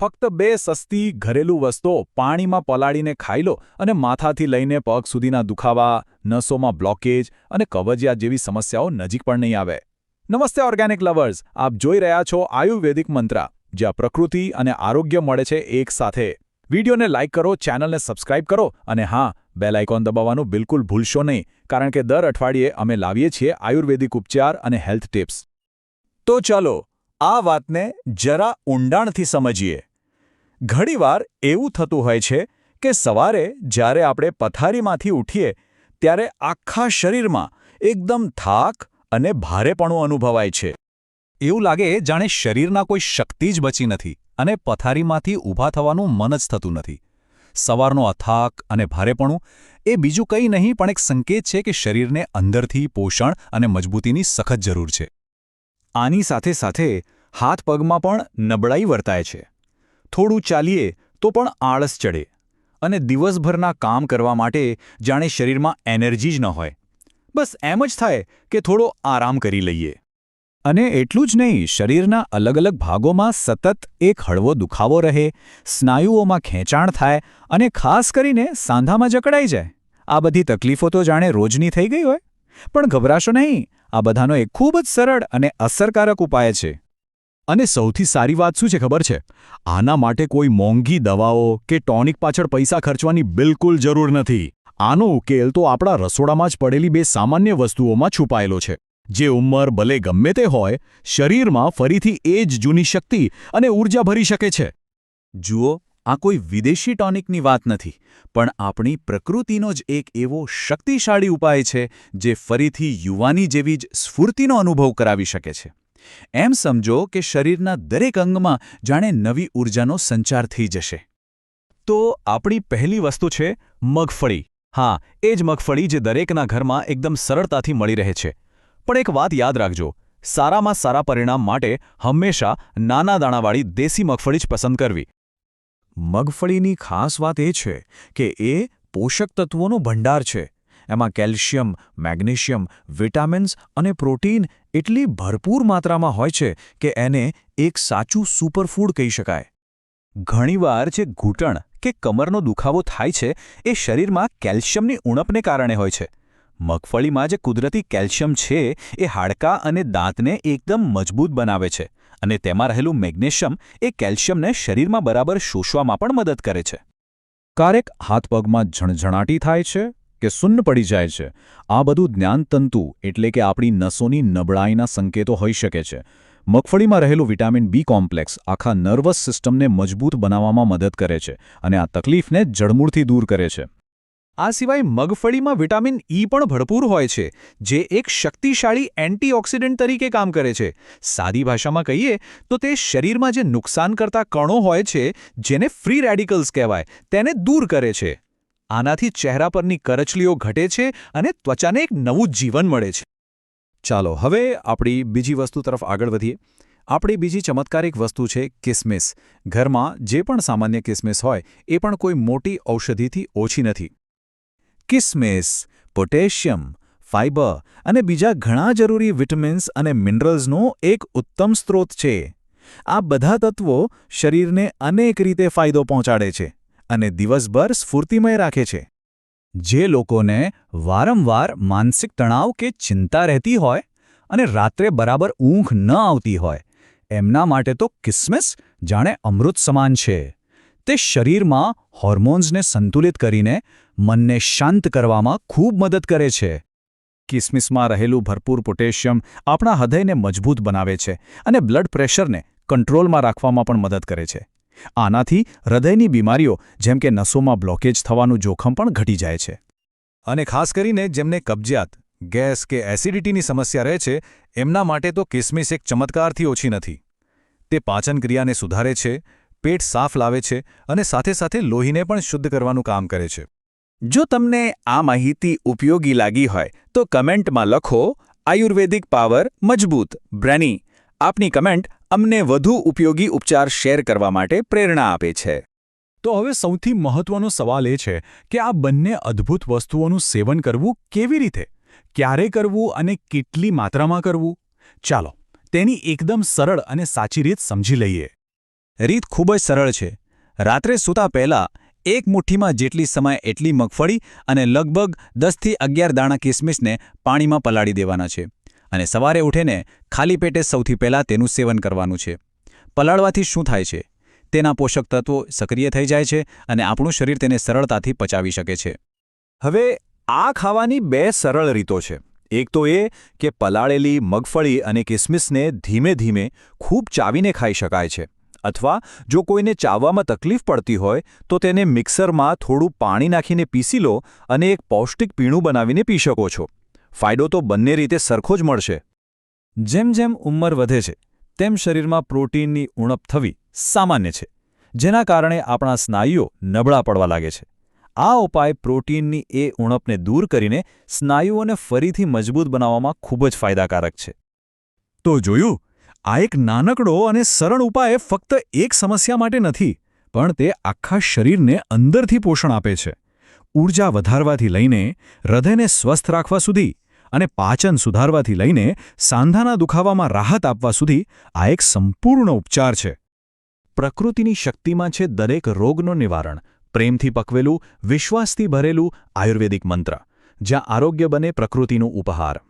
ફક્ત બે સસ્તી ઘરેલું વસ્તુઓ પાણીમાં પલાળીને ખાઈ લો અને માથાથી લઈને પગ સુધીના દુખાવા, નસોમાં બ્લોકેજ અને કવજિયાત જેવી સમસ્યાઓ નજીક પણ નહીં આવે. નમસ્તે ઓર્ગેનિક લવર્સ, આપ જોઈ રહ્યા છો આયુર્વેદિક મંત્રા, જ્યાં પ્રકૃતિ અને આરોગ્ય મળે છે એક સાથે. વિડીયોને લાઇક કરો, ચેનલને સબસ્ક્રાઇબ કરો અને હા, બેલ આઇકોન દબાવવાનું બિલકુલ ભૂલશો નહીં, કારણ કે દર અઠવાડિયે અમે લાવીએ છીએ આયુર્વેદિક ઉપચાર અને હેલ્થ ટિપ્સ. તો ચાલો, આ વાતને જરા ઊંડાણથી સમજીએ. ઘણીવાર એવું થતું હોય છે કે સવારે જ્યારે આપણે પથારીમાંથી ઉઠીએ, ત્યારે આખા શરીરમાં એકદમ થાક અને ભારેપણું અનુભવાય છે. એવું લાગે જાણે શરીરના કોઈ શક્તિ જ બચી નથી અને પથારીમાંથી ઊભા થવાનું મન જ થતું નથી. સવારનો અથાક અને ભારેપણું એ બીજું કંઈ નહીં, પણ એક સંકેત છે કે શરીરને અંદરથી પોષણ અને મજબૂતીની સખત જરૂર છે. આની સાથે સાથે હાથ પગમાં પણ નબળાઈ વર્તાય છે. થોડું ચાલીએ તો પણ આળસ ચડે અને દિવસભરના કામ કરવા માટે જાણે શરીરમાં એનર્જી જ ન હોય. બસ એમ જ થાય કે થોડો આરામ કરી લઈએ. અને એટલું જ નહીં, શરીરના અલગ અલગ ભાગોમાં સતત એક હળવો દુખાવો રહે, સ્નાયુઓમાં ખેંચાણ થાય અને ખાસ કરીને સાંધામાં જકડાઈ જાય. આ બધી તકલીફો તો જાણે રોજની થઈ ગઈ હોય. પણ ગભરાશો નહીં, આ બધાનો એક ખૂબ જ સરળ અને અસરકારક ઉપાય છે. અને સૌથી સારી વાત શું છે ખબર છે? આના માટે કોઈ મોંઘી દવાઓ કે ટોનિક પાછળ પૈસા ખર્ચવાની બિલકુલ જરૂર નથી. આનો ઉકેલ તો આપણા રસોડામાં જ પડેલી બે સામાન્ય વસ્તુઓમાં છુપાયેલો છે. જે ઉંમર ભલે ગમે તે હોય, શરીરમાં ફરીથી એ જ જૂની શક્તિ અને ઊર્જા ભરી શકે છે. જુઓ, આ કોઈ વિદેશી ટોનિકની વાત નથી, પણ આપણી પ્રકૃતિનો જ એક એવો શક્તિશાળી ઉપાય છે, જે ફરીથી યુવાની જેવી જ સ્ફૂર્તિનો અનુભવ કરાવી શકે છે. એમ સમજો કે શરીરના દરેક અંગમાં જાણે નવી ઊર્જાનો સંચાર થઈ જશે. તો આપણી પહેલી વસ્તુ છે મગફળી. હા, એ જ મગફળી જે દરેકના ઘરમાં એકદમ સરળતાથી મળી રહે છે. પણ એક વાત યાદ રાખજો, સારામાં સારા પરિણામ માટે હંમેશા નાના દાણાવાળી દેશી મગફળી જ પસંદ કરવી. મગફળીની ખાસ વાત એ છે કે એ પોષક તત્વોનો ભંડાર છે. એમાં કેલ્શિયમ, મેગ્નેશિયમ, વિટામિન્સ અને પ્રોટીન એટલી ભરપૂર માત્રામાં હોય છે કે એને એક સાચું સુપરફૂડ કહી શકાય. ઘણીવાર જે ઘૂંટણ કે કમરનો દુખાવો થાય છે, એ શરીરમાં કેલ્શિયમની ઉણપને કારણે હોય છે. મગફળીમાં જે કુદરતી કેલ્શિયમ છે, એ હાડકાં અને દાંતને એકદમ મજબૂત બનાવે છે અને તેમાં રહેલું મેગ્નેશિયમ એ કેલ્શિયમને શરીરમાં બરાબર શોષવામાં પણ મદદ કરે છે. ક્યારેક હાથપગમાં ઝણઝણાટી થાય છે કે સુન્ન પડી જાય છે. આ બધું જ્ઞાનતંતુ એટલે કે આપણી નસોની નબળાઈના સંકેતો હોઈ શકે છે. મગફળીમાં રહેલું વિટામિન બી કોમ્પ્લેક્સ આખા નર્વસ સિસ્ટમને મજબૂત બનાવવામાં મદદ કરે છે અને આ તકલીફને જડમૂળથી દૂર કરે છે. આ સિવાય મગફળીમાં વિટામિન ઈ પણ ભરપૂર હોય છે, જે એક શક્તિશાળી એન્ટીઓક્સિડન્ટ તરીકે કામ કરે છે. સાદી ભાષામાં કહીએ તો તે શરીરમાં જે નુકસાન કરતા કણો હોય છે, જેને ફ્રી રેડિકલ્સ કહેવાય, તેને દૂર કરે છે. આનાથી ચહેરા પરની કરચલીઓ ઘટે છે અને ત્વચાને એક નવું જીવન મળે છે. ચાલો, હવે આપણી બીજી વસ્તુ તરફ આગળ વધીએ. આપણી બીજી ચમત્કારિક વસ્તુ છે કિસમિસ. ઘરમાં જે પણ સામાન્ય કિસમિસ હોય, એ પણ કોઈ મોટી ઔષધિથી ઓછી નથી. કિસમિસ, પોટેશિયમ, ફાઇબર અને બીજા ઘણા જરૂરી વિટામિન્સ અને મિનરલ્સનો એક ઉત્તમ સ્ત્રોત છે. આ બધા તત્વો શરીરને અનેક રીતે ફાયદો પહોંચાડે છે. અને દિવસભર સ્ફૂર્તિમય રાખે છે. જે લોકોને વારંવાર માનસિક તણાવ કે ચિંતા રહેતી હોય અને રાત્રે બરાબર ઊંઘ ન આવતી હોય, એમના માટે તો કિસ્મિસ જાણે અમૃત સમાન છે. તે શરીરમાં હોર્મોન્સને સંતુલિત કરીને મનને શાંત કરવામાં ખૂબ મદદ કરે છે. કિસમિસમાં રહેલું ભરપૂર પોટેશિયમ આપણા હૃદયને મજબૂત બનાવે છે અને બ્લડ પ્રેશરને કંટ્રોલમાં રાખવામાં પણ મદદ કરે છે. આનાથી હૃદયની બીમારીઓ, જેમ કે નસોમાં બ્લોકેજ થવાનું જોખમ પણ ઘટી જાય છે. અને ખાસ કરીને જેમને કબજિયાત, ગેસ કે એસિડિટીની સમસ્યા રહે છે, એમના માટે તો કિસમિસ એક ચમત્કારથી ઓછી નથી. તે પાચન ક્રિયાને સુધારે છે, પેટ સાફ લાવે છે અને સાથે સાથે લોહીને પણ શુદ્ધ કરવાનું કામ કરે છે. જો તમને આ માહિતી ઉપયોગી લાગી હોય, તો કમેન્ટમાં લખો, આયુર્વેદિક પાવર મજબૂત, બ્રેની. આપની કમેન્ટ અમને વધુ ઉપયોગી ઉપચાર શેર કરવા માટે પ્રેરણા આપે છે. તો હવે સૌથી મહત્વનો સવાલ એ છે કે આ બંને અદ્ભુત વસ્તુઓનું સેવન કરવું કેવી રીતે? ક્યારે કરવું અને કેટલી માત્રામાં કરવું? ચાલો તેની એકદમ સરળ અને સાચી રીત સમજી લઈએ. રીત ખૂબ જ સરળ છે. રાત્રે સૂતા પહેલાં એક મુઠ્ઠીમાં જેટલી સમય એટલી મગફળી અને લગભગ દસથી અગિયાર દાણા કિસમિસને પાણીમાં પલાળી દેવાના છે. અને સવારે ઉઠીને ખાલી પેટે સૌથી પહેલાં તેનું સેવન કરવાનું છે. પલાળવાથી શું થાય છે? તેના પોષક તત્વો સક્રિય થઈ જાય છે અને આપણું શરીર તેને સરળતાથી પચાવી શકે છે. હવે, આ ખાવાની બે સરળ રીતો છે. એક તો એ કે પલાળેલી મગફળી અને કિસમિસને ધીમે ધીમે ખૂબ ચાવીને ખાઈ શકાય છે. અથવા જો કોઈને ચાવવામાં તકલીફ પડતી હોય, તો તેને મિક્સરમાં થોડું પાણી નાખીને પીસી લો અને એક પૌષ્ટિક પીણું બનાવીને પી શકો છો. ફાયદો તો બંને રીતે સરખો જ મળશે. જેમ જેમ ઉંમર વધે છે, તેમ શરીરમાં પ્રોટીનની ઉણપ થવી સામાન્ય છે, જેના કારણે આપણા સ્નાયુઓ નબળા પડવા લાગે છે. આ ઉપાય પ્રોટીનની એ ઉણપને દૂર કરીને સ્નાયુઓને ફરીથી મજબૂત બનાવવામાં ખૂબ જ ફાયદાકારક છે. તો જોયું, આ એક નાનકડો અને સરળ ઉપાય ફક્ત એક સમસ્યા માટે નથી, પણ તે આખા શરીરને અંદરથી પોષણ આપે છે. ઊર્જા વધારવાથી લઈને હૃદયને સ્વસ્થ રાખવા સુધી અને પાચન સુધારવાથી લઈને સાંધાના દુખાવામાં રાહત આપવા સુધી આ એક સંપૂર્ણ ઉપચાર છે. પ્રકૃતિની શક્તિમાં છે દરેક રોગનું નિવારણ, પ્રેમથી પકવેલું, વિશ્વાસથી ભરેલું આયુર્વેદિક મંત્ર, જ્યાં આરોગ્ય બને પ્રકૃતિનું ઉપહાર.